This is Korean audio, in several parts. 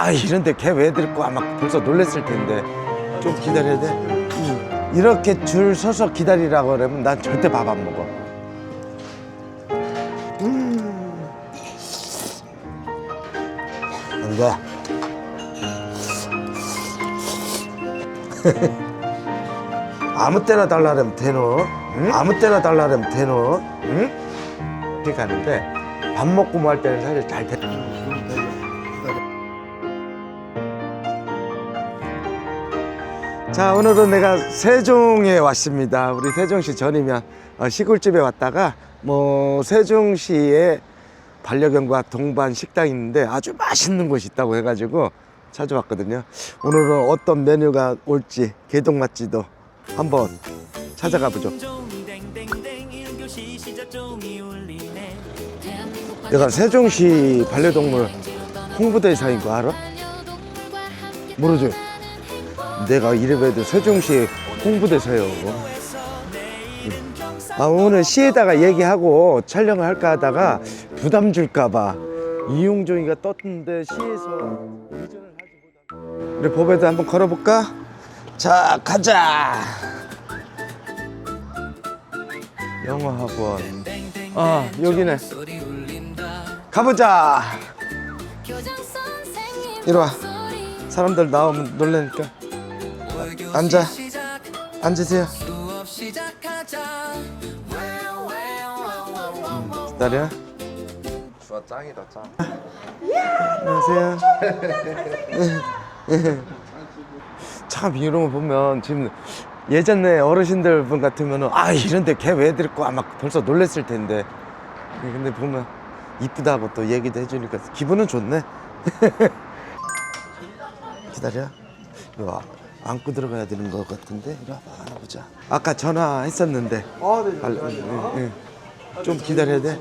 아 이런데 걔왜 데리고 아마 벌써 놀랬을 텐데 좀 기다려야 돼. 응. 이렇게 줄 서서 기다리라고 그러면 난 절대 밥 안 먹어. 음. 안 돼. 아무 때나 달라면 되노? 응? 아무 때나 달라면 되노? 응? 이렇게 가는데 밥 먹고 뭐 할 때는 사실 잘 돼. 자 오늘은 내가 세종에 왔습니다. 우리 세종시 전이면 어, 시골집에 왔다가 뭐 세종시에 반려견과 동반 식당이 있는데 아주 맛있는 곳이 있다고 해가지고 찾아왔거든요. 오늘은 어떤 메뉴가 올지 개동 맛지도 한번 찾아가 보죠. 내가 세종시 반려동물 홍보대사인 거 알아? 모르지? 내가 이래봬도 세종시 홍보대사요. 아 오늘 시에다가 얘기하고 촬영을 할까 하다가 부담 줄까봐 이용종이가 떴는데 시에서 의전을 하지보다 우리 법에도 한번 걸어볼까? 자 가자. 영어 학원. 아 여기네. 가보자. 이리 와. 사람들 나오면 놀라니까. 앉아. 앉으세요. 음, 기다려. 좋아 짱이다 짱. 안녕하세요. 참 이런 거 보면 지금 예전에 어르신들 분 같으면은 아 이런데 걔왜 데리고 아마 벌써 놀랬을 텐데 근데 보면 이쁘다고 또 얘기도 해주니까 기분은 좋네. 기다려. 이거 안고 들어가야 되는 것 같은데 이리 와봐 안아보자. 아까 전화했었는데 아 네. 알- 응, 응. 좀 기다려야 돼.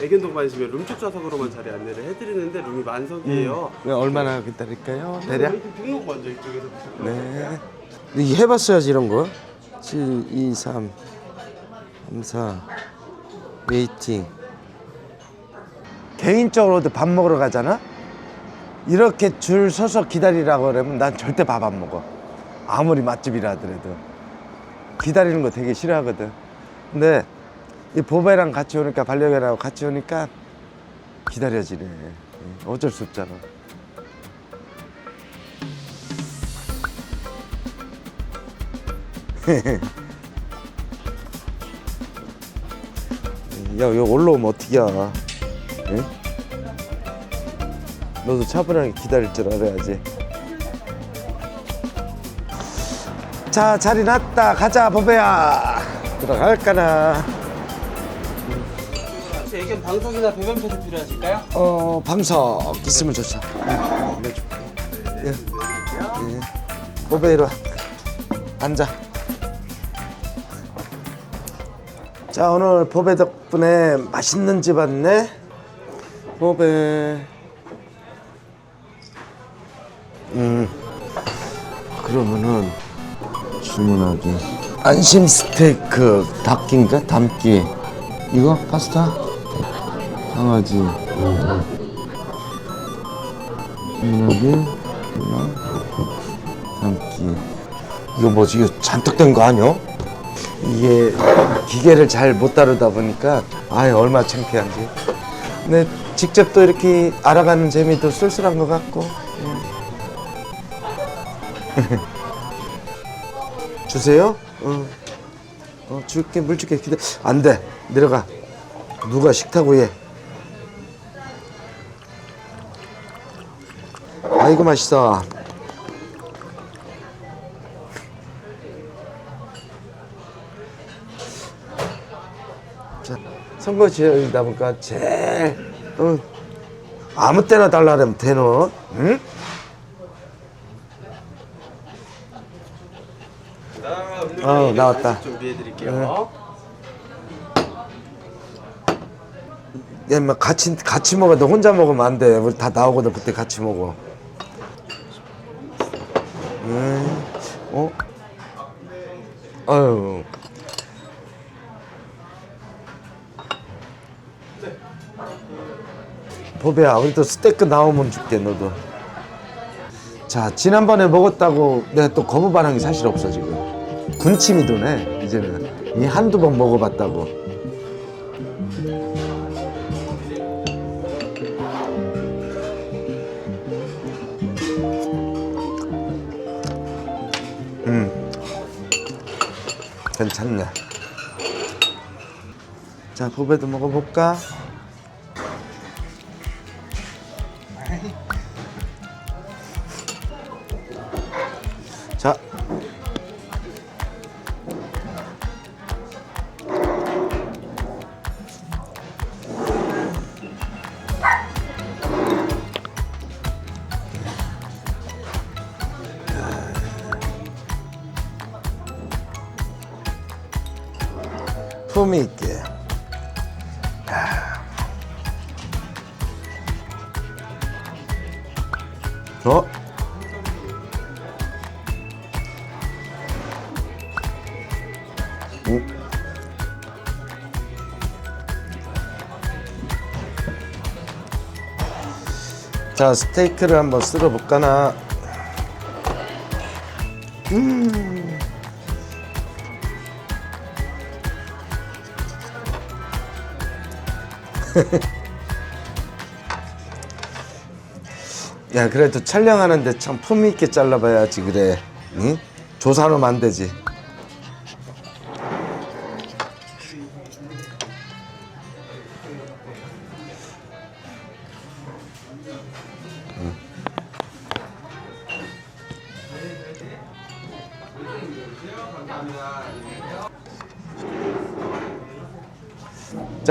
애견동 가시면 룸축 좌석으로만 자리 안내를 해드리는데 룸이 만석이에요. 네, 얼마나 기다릴까요? 대략? 이렇게 등록 먼저 이쪽에서 네. 근데 이 해봤어야지 이런 거. 7, 2, 3, 3, 4. 웨이팅. 개인적으로도 밥 먹으러 가잖아? 이렇게 줄 서서 기다리라고 그러면 난 절대 밥 안 먹어. 아무리 맛집이라 하더라도. 기다리는 거 되게 싫어하거든. 근데 이 보배랑 같이 오니까 반려견하고 같이 오니까 기다려지네. 어쩔 수 없잖아. 야, 여기 올라오면 어떻게 야? 응? 너도 차분하게 기다릴 줄 알아야지. 자, 자리 났다. 가자, 보배야. 들어갈까나. 혹시 애견 방석이나 배변 패드 필요하실까요? 어, 방석 있으면 좋죠. 예. 예. 보배 이리 와. 앉아. 자, 오늘 보배 덕분에 맛있는 집 왔네. 보배. 음. 그러면은 주문하기. 안심 스테이크 닭기인가? 담기. 이거 파스타? 강아지. 주문하기. 담기. 이거 뭐지? 이거 잔뜩 된 거 아니야? 이게 기계를 잘 못 다루다 보니까 아예 얼마 창피한지. 근데 직접 또 이렇게 알아가는 재미도 쏠쏠한 것 같고. 예. 주세요. 어. 어, 줄게 물 줄게 기다. 안 돼. 내려가. 누가 식타고 해. 아이고 맛있어. 자, 선거 지역이다 보니까 제일 어, 아무 때나 달라면 되노? 응? 어, 나왔다. 준비해드릴게요. 야, 뭐 같이 같이 먹어. 너 혼자 먹으면 안 돼. 우리 다 나오거든. 그때 같이 먹어. 음, 어? 아유. 보배야 우리 또 스테이크 나오면 줄게 너도 자 지난번에 먹었다고 내가 또 거부 반응이 사실 없어 지금 군침이 도네 이제는. 이 한두 번 먹어봤다고. 음. 괜찮네. 자 보배도 먹어볼까? 품위 있게. 어? 오. 자 스테이크를 한번 쓸어 볼까나 음. 야 그래도 촬영하는데 참 품위 있게 잘라봐야지 그래 응? 안 되지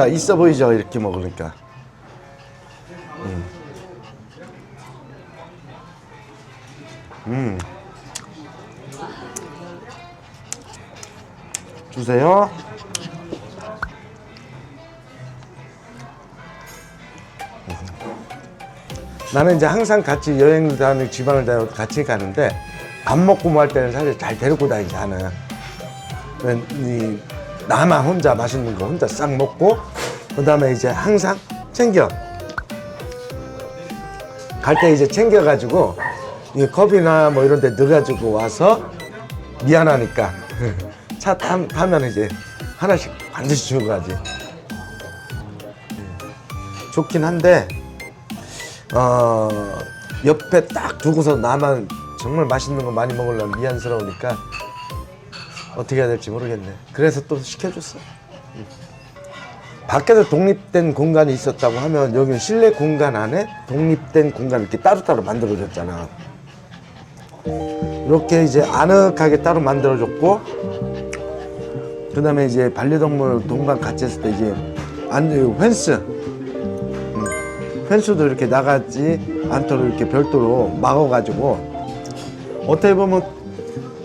자 있어 보이죠 이렇게 먹으니까 음. 음. 주세요 나는 이제 항상 같이 여행을 다니고 지방을 다니고 같이 가는데 밥 먹고 뭐 할 때는 사실 잘 데리고 다니지 않아. 그냥 이 나만 혼자 맛있는 거 혼자 싹 먹고 그 다음에 이제 항상 챙겨 갈 때 이제 챙겨가지고 이 컵이나 뭐 이런 데 넣어가지고 와서 미안하니까 차 타, 타면 이제 하나씩 반드시 주고 가지 좋긴 한데 어 옆에 딱 두고서 나만 정말 맛있는 거 많이 먹으려면 미안스러우니까 어떻게 해야 될지 모르겠네. 그래서 또 시켜줬어. 응. 밖에서 독립된 공간이 있었다고 하면 여기는 실내 공간 안에 독립된 공간 이렇게 따로따로 만들어졌잖아. 이렇게 이제 아늑하게 따로 만들어줬고, 그 다음에 이제 반려동물 동반 같이 했을 때 이제 안, 펜스, 음, 펜스도 이렇게 나가지 않도록 이렇게 별도로 막아가지고, 어떻게 보면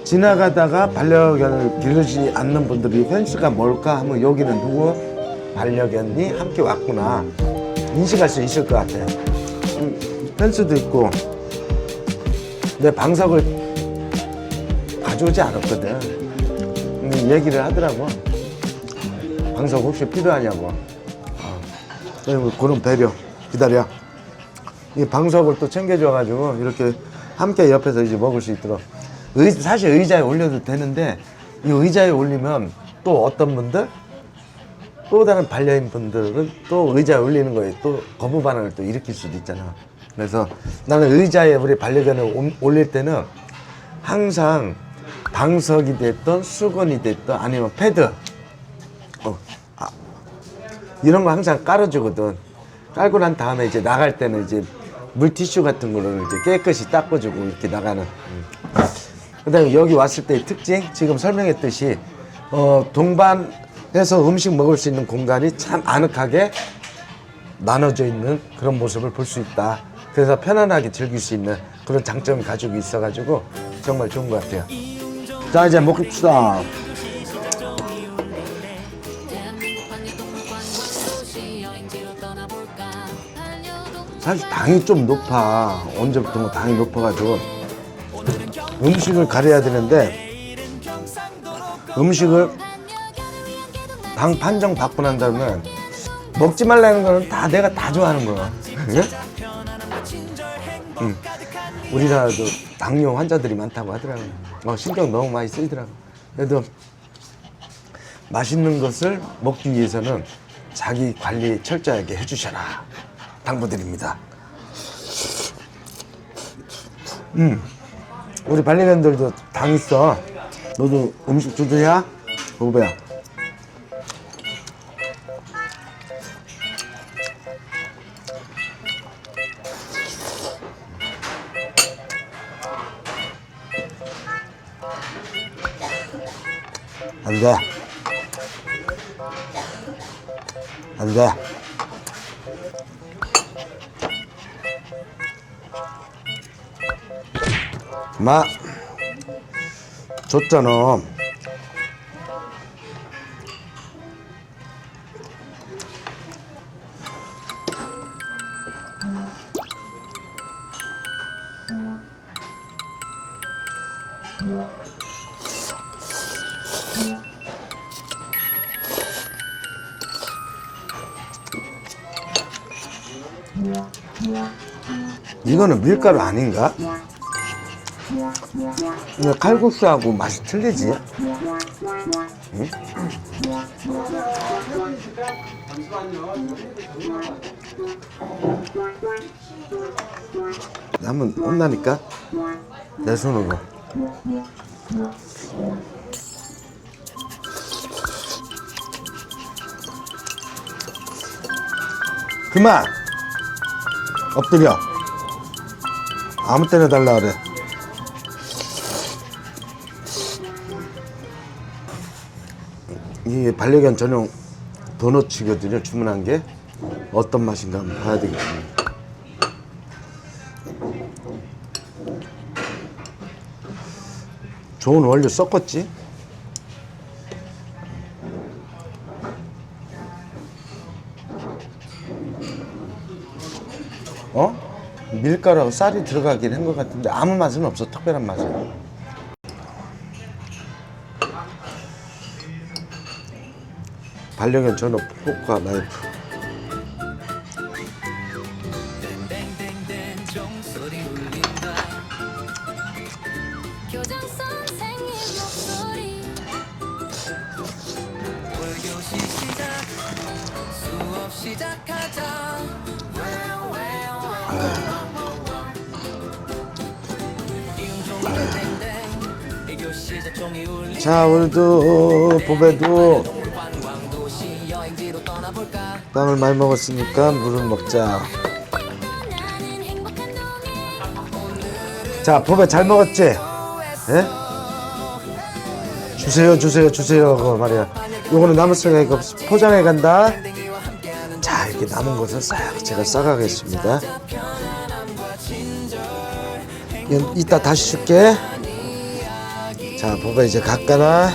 지나가다가 반려견을 기르지 않는 분들이 펜스가 뭘까 하면 여기는 누구 반려견이 함께 왔구나 인식할 수 있을 것 같아. 음, 펜스도 있고 내 방석을 가져오지 않았거든. 음, 얘기를 하더라고. 방석 혹시 필요하냐고. 아, 그런 배려 기다려. 이 방석을 또 챙겨줘가지고 이렇게 함께 옆에서 이제 먹을 수 있도록 의, 사실 의자에 올려도 되는데 이 의자에 올리면 또 어떤 분들 또 다른 반려인 분들은 또 의자에 올리는 거에 또 거부 반응을 또 일으킬 수도 있잖아. 그래서 나는 의자에 우리 반려견을 올- 올릴 때는 항상 방석이 됐던 수건이 됐던 아니면 패드 어, 아, 이런 거 항상 깔아주거든. 깔고 난 다음에 이제 나갈 때는 이제 물티슈 같은 거를 이제 깨끗이 닦아주고 이렇게 나가는. 음. 그다음에 여기 왔을 때의 특징 지금 설명했듯이 어, 동반 해서 음식 먹을 수 있는 공간이 참 아늑하게 나눠져 있는 그런 모습을 볼 수 있다. 그래서 편안하게 즐길 수 있는 그런 장점을 가지고 있어가지고 정말 좋은 것 같아요. 자 이제 먹읍시다. 사실 당이 좀 높아. 언제부턴가 당이 높아가지고 음식을 가려야 되는데 음식을 당 판정 받고 난 다음에 먹지 말라는 거는 다 내가 다 좋아하는 거야. 예? 응. 우리나라도 당뇨 환자들이 많다고 하더라고요. 어, 신경 너무 많이 쓰이더라고요. 그래도 맛있는 것을 먹기 위해서는 자기 관리 철저하게 해주셔라. 당부드립니다. 음, 우리 반려견들도 당 있어. 너도 음식 주드냐? 보배야. 안 돼. 마, 줬잖아. 이거는 밀가루 아닌가? 이거 칼국수하고 맛이 틀리지? 응? 한번 혼나니까 내 손으로 그만 엎드려. 아무 때나 달라 그래. 이게 반려견 전용 도너츠거든요 주문한 게 어떤 맛인가 한번 봐야 되겠군요 좋은 원료 섞었지 어? 밀가루하고 쌀이 들어가긴 한 것 같은데 아무 맛은 없어 특별한 맛은. 반려견 전업 시작. 수업 시작하자 자 오늘도 떠나볼까 빵을 많이 먹었으니까 물을 먹자. 자 보배 잘 먹었지? 예? 주세요 주세요 주세요. 그거 말이야. 요거는 남은 쓰레기가 없어 포장해 간다. 자 이렇게 남은 것을 싹 제가 싸가겠습니다. 이따 다시 줄게 자 보배 이제 깎아라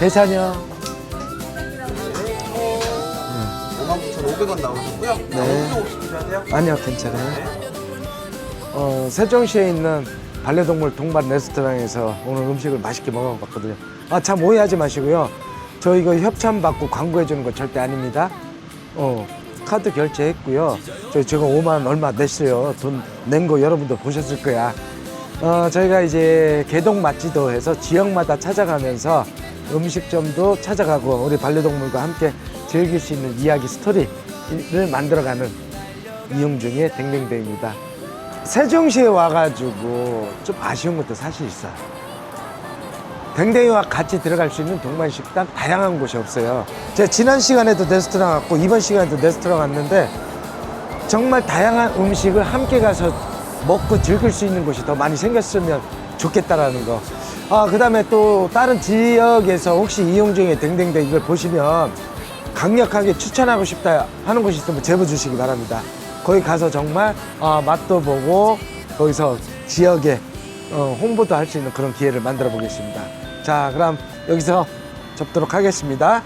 계산이요 59,500원 나오셨고요. 네. 아무 없이 드셔야 돼요. 아니요, 괜찮아요. 어, 세종시에 있는 반려동물 동반 레스토랑에서 오늘 음식을 맛있게 먹어봤거든요. 아, 참 오해하지 마시고요. 저 이거 협찬 받고 광고해 주는 거 절대 아닙니다. 어, 카드 결제했고요. 저 제가 5만 원 얼마 냈어요. 돈 낸 거 여러분도 보셨을 거야. 어, 저희가 이제 개동 맛지도 해서 지역마다 찾아가면서 음식점도 찾아가고 우리 반려동물과 함께 즐길 수 있는 이야기 스토리를 만들어가는 이용중의 댕댕댕입니다. 세종시에 와가지고 좀 아쉬운 것도 사실 있어요. 댕댕이와 같이 들어갈 수 있는 동반 식당 다양한 곳이 없어요. 제가 지난 시간에도 레스토랑 왔고 이번 시간에도 레스토랑 왔는데 정말 다양한 음식을 함께 가서 먹고 즐길 수 있는 곳이 더 많이 생겼으면 좋겠다라는 거. 아, 그 다음에 또 다른 지역에서 혹시 이용 중에 댕댕댕 이걸 보시면 강력하게 추천하고 싶다 하는 곳이 있으면 제보 주시기 바랍니다. 거기 가서 정말 아, 맛도 보고 거기서 지역에 어, 홍보도 할 수 있는 그런 기회를 만들어 보겠습니다. 자, 그럼 여기서 접도록 하겠습니다.